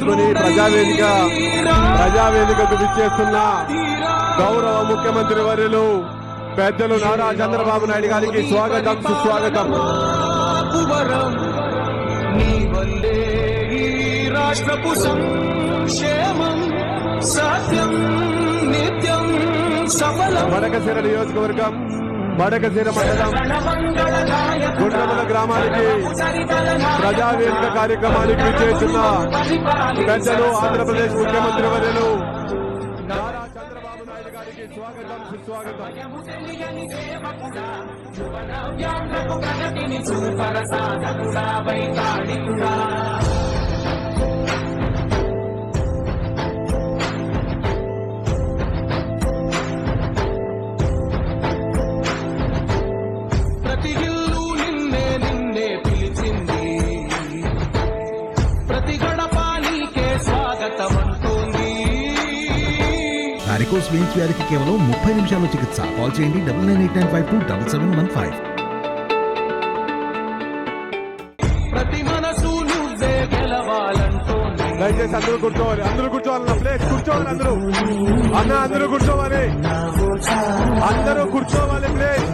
పురస్కరించుకుని ప్రజావేదిక ప్రజావేదికకు విచ్చేస్తున్న గౌరవ ముఖ్యమంత్రి వర్యులు పెద్దలు నారా చంద్రబాబు నాయుడు గారికి స్వాగతం సుస్వాగతం. రాష్ట్రపు సంక్షేమం సత్యం నిత్యం సఫలం. మడకశిర నియోజకవర్గం మడకశిర మండలం గుండ్రమల గ్రామానికి ప్రజావేదిక కార్యక్రమానికి విచ్చేస్తున్న పెద్దలు ఆంధ్రప్రదేశ్ ముఖ్యమంత్రి వర్యులు నారా చంద్రబాబు నాయుడు గారికి స్వాగతం సుస్వాగతం. వారికోస్ వెయిన్స్ వ్యాధికి కేవలం ముప్పై నిమిషాల్లో చికిత్స. కాల్ చేయండి double nine eight nine five two double seven one five. ప్రతి మనసు నువ్వే గెలవాలంటోంది. దయచేసి అందరూ కూర్చోవాలి. అందరూ కూర్చోవాలి ప్లేస్ కూర్చోవాలి అందరూ. అన్న అందరూ కూర్చోవాలి. అందరూ కూర్చోవాలి ప్లేస్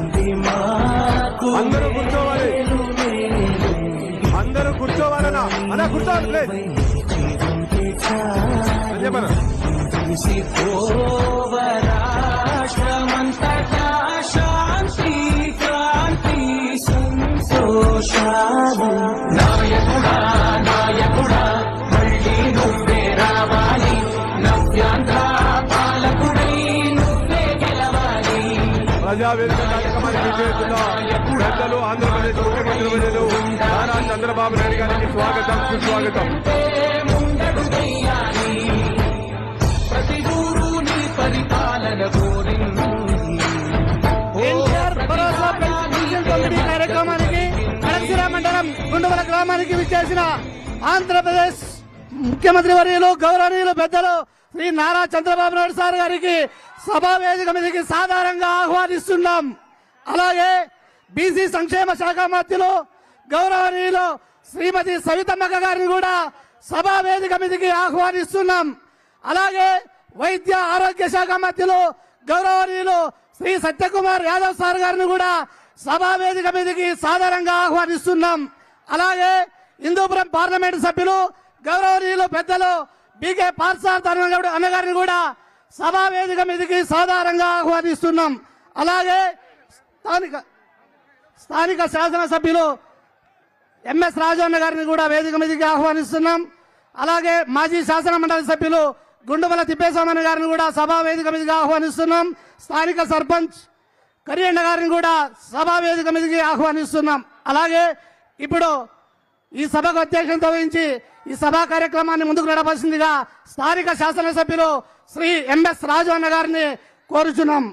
అందరూ కూర్చోవాలి. అందరూ కూర్చోవాలన్నా. అన్న కూర్చోవాలి ప్లేస్ చెప్పనా? రాష్ట్రమంతటా శాంతి క్రాంతి సంతోషాలు. నాయకుడా నాయకుడా మళ్ళీ నువ్వే రావాలి నవ్యాంధ్ర పాలకుడై నువ్వే గెలవాలి ప్రజావేదిక కార్యక్రమానికి చేస్తున్న పెద్దలు ఆంధ్రప్రదేశ్ ముఖ్యమంత్రి ప్రజలు నారా చంద్రబాబు నాయుడు గారికి స్వాగతం సుస్వాగతం. నీ పరిపాలన కోరింది. కార్యక్రమానికి కడసిర మండలం గుండుమల గ్రామానికి విచ్చేసిన ఆంధ్రప్రదేశ్ ముఖ్యమంత్రి వర్యులు గౌరవనీయులు పెద్దలు శ్రీ నారా చంద్రబాబు నాయుడు సార్ గారికి సభా వేదిక మీదకి సాధారణంగా ఆహ్వానిస్తున్నాం. అలాగే బీసీ సంక్షేమ శాఖ మంత్రులు గౌరవనీయులు శ్రీమతి సవితమ్మక్క గారిని కూడా సభా వేదిక మీదకి ఆహ్వానిస్తున్నాం. అలాగే వైద్య ఆరోగ్య శాఖ మధ్యలో గౌరవనీయులు శ్రీ సత్యకుమార్ యాదవ్ సార్ గారిని కూడా సభా వేదిక మీదకి సాధారణంగా ఆహ్వానిస్తున్నాం. అలాగే హిందూపురం పార్లమెంటు సభ్యులు గౌరవనీయులు పెద్దలు బీకే పార్సార్ అన్నగారిని కూడా సభా వేదిక మీదకి సాధారణంగా ఆహ్వానిస్తున్నాం. అలాగే స్థానిక స్థానిక శాసనసభ్యులు ఎంఎస్ రాజన్న గారిని కూడా వేదిక మీదకి ఆహ్వానిస్తున్నాం. అలాగే మాజీ శాసన మండలి సభ్యులు గుండుమల తిప్పేస్వామి గారిని కూడా సభా వేదిక మీదకి ఆహ్వానిస్తున్నాం. స్థానిక సర్పంచ్ కరియన్న గారిని కూడా సభా వేదిక మీదకి ఆహ్వానిస్తున్నాం. అలాగే ఇప్పుడు ఈ సభకు అధ్యక్షత వహించి ఈ సభా కార్యక్రమాన్ని ముందుకు నడపాల్సిందిగా స్థానిక శాసనసభ్యులు శ్రీ ఎంఎస్ రాజు అన్న గారిని కోరుచున్నాం.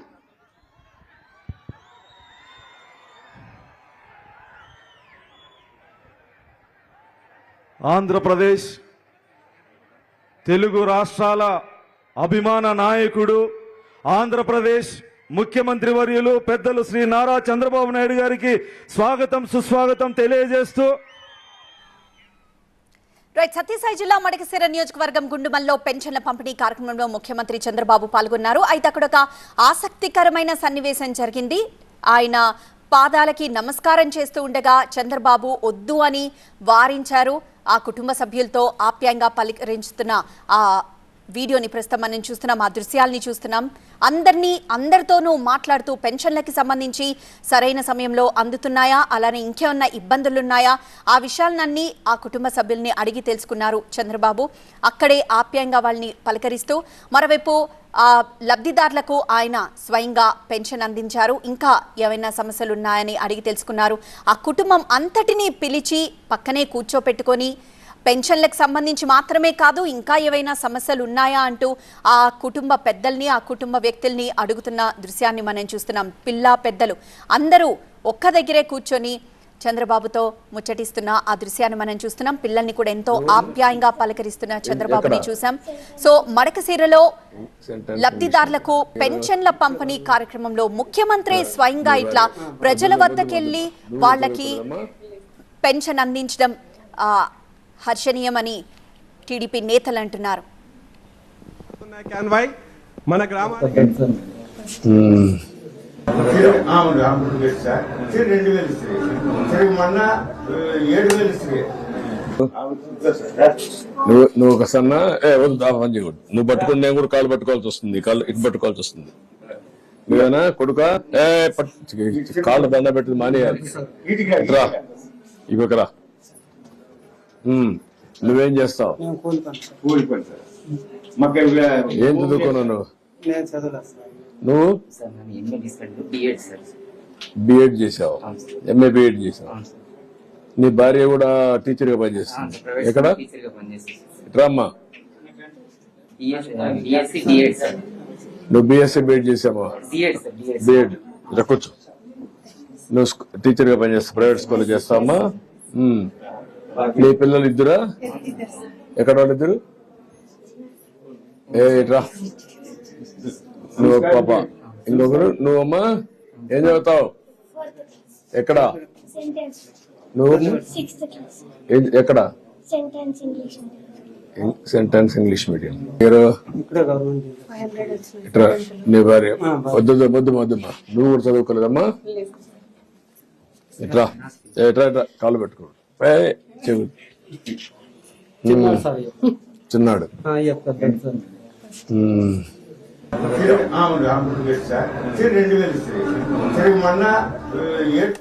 ఆంధ్రప్రదేశ్ తెలుగు రాష్ట్రాల అభిమాన నాయకుడు ఆంధ్రప్రదేశ్ ముఖ్యమంత్రి వర్యులు పెద్దలు శ్రీ నారా చంద్రబాబు నాయుడు గారికి స్వాగతం సుస్వాగతం తెలియజేస్తూ రైట్ సత్యసాయి జిల్లా మడకశిర నియోజకవర్గం గుండుమల్లో పెన్షన్ల పంపిణీ కార్యక్రమంలో ముఖ్యమంత్రి చంద్రబాబు పాల్గొన్నారు. అయితే అక్కడ ఒక ఆసక్తికరమైన సన్నివేశం జరిగింది. ఆయన పాదాలకి నమస్కారం చేస్తూ ఉండగా చంద్రబాబు వద్దు అని వారించారు. ఆ కుటుంబ సభ్యులతో ఆప్యాయంగా పలికరించుతున్న ఆ వీడియోని ప్రస్తుతం మనం చూస్తున్నాం ఆ దృశ్యాల్ని చూస్తున్నాం. అందరినీ అందరితోనూ మాట్లాడుతూ పెన్షన్లకి సంబంధించి సరైన సమయంలో అందుతున్నాయా? అలానే ఇంకేమన్నా ఇబ్బందులున్నాయా? ఆ విషయాలన్నీ ఆ కుటుంబ సభ్యుల్ని అడిగి తెలుసుకున్నారు చంద్రబాబు. అక్కడే ఆప్యాయంగా వాళ్ళని పలకరిస్తూ మరోవైపు లబ్ధిదారులకు ఆయన స్వయంగా పెన్షన్ అందించారు. ఇంకా ఏమైనా సమస్యలు ఉన్నాయని అడిగి తెలుసుకున్నారు. ఆ కుటుంబం అంతటినీ పిలిచి పక్కనే కూర్చోపెట్టుకొని పెన్షన్లకు సంబంధించి మాత్రమే కాదు ఇంకా ఏవైనా సమస్యలు ఉన్నాయా అంటూ ఆ కుటుంబ పెద్దల్ని ఆ కుటుంబ వ్యక్తుల్ని అడుగుతున్న దృశ్యాన్ని మనం చూస్తున్నాం. పిల్ల పెద్దలు అందరూ ఒక్క దగ్గరే కూర్చొని చంద్రబాబుతో ముచ్చటిస్తున్న ఆ దృశ్యాన్ని మనం చూస్తున్నాం. పిల్లల్ని కూడా ఎంతో ఆప్యాయంగా పలకరిస్తున్న చంద్రబాబుని చూసాం సో మడకసీరలో లబ్ధిదారులకు పెన్షన్ల పంపిణీ కార్యక్రమంలో ముఖ్యమంత్రి స్వయంగా ఇట్లా ప్రజల వద్దకెళ్ళి వాళ్ళకి పెన్షన్ అందించడం ఆ, హర్షణీయమని టీడీపీ నేతలు అంటున్నారు. మన గ్రామానికి సార్ సరే. రెండు వేలు ఇస్తుంది సరే మొన్న ఆ, ఏడు వేలు ఇస్తుంది నువ్వు నువ్వు ఒక సన్న ఏ వద్దు ఆ పని చేయకూడదు. నువ్వు పట్టుకుని నేను కూడా కాళ్ళు పట్టుకోవాల్సి వస్తుంది. కాళ్ళు ఇటు పట్టుకోవాల్సి వస్తుంది. నువ్వేనా కొడుక? ఏ పట్టు కాళ్ళు దండ పెట్టి మానేయాలి. ఇట్రా ఇవ్వకరా ఉమ్, నువ్వేం చేస్తావు? ఏం చదువుకున్నావు నువ్వు? నువ్వు? బిఎడ్ చేసావు. ఎంఏ బిఎడ్ చేసావు. నీ భార్య కూడా టీచర్గా పనిచేస్తుంది. ఎక్కడ? School sir. నువ్వు బిఎస్సీ బిఎడ్ చేసావా? బిఎడ్ ఇలా కూర్చో. నువ్వు టీచర్గా పనిచేస్తావు ప్రైవేట్ స్కూల్లో చేస్తావమ్మా. నీ పిల్లలు ఇద్దరా? ఎక్కడ వాళ్ళు ఇద్దరు ఏ ఇట్రా. నువ్వు ఒక పాప. ఇంకొకరు నువ్వమ్మా? ఏం చదువుతావు? ఎక్కడ? సెంటెన్స్ నువ్వు ఎక్కడ? Sentence English sentence English medium మీరు? ఇట్రా నీ భార్య. వద్దు వద్దు, వద్దు వద్దమ్మా నువ్వు కూడా చదువుకోలేదమ్మా? ఇట్రా ఏ, ఇట్రా ఇట్రా కాళ్ళు పెట్టుకో. చెవు. చిన్నాడు అవును అప్పుడు వేలు సార్ సరే రెండు వేలు ఇస్తుంది సరే మొన్న ఆ, ఏడు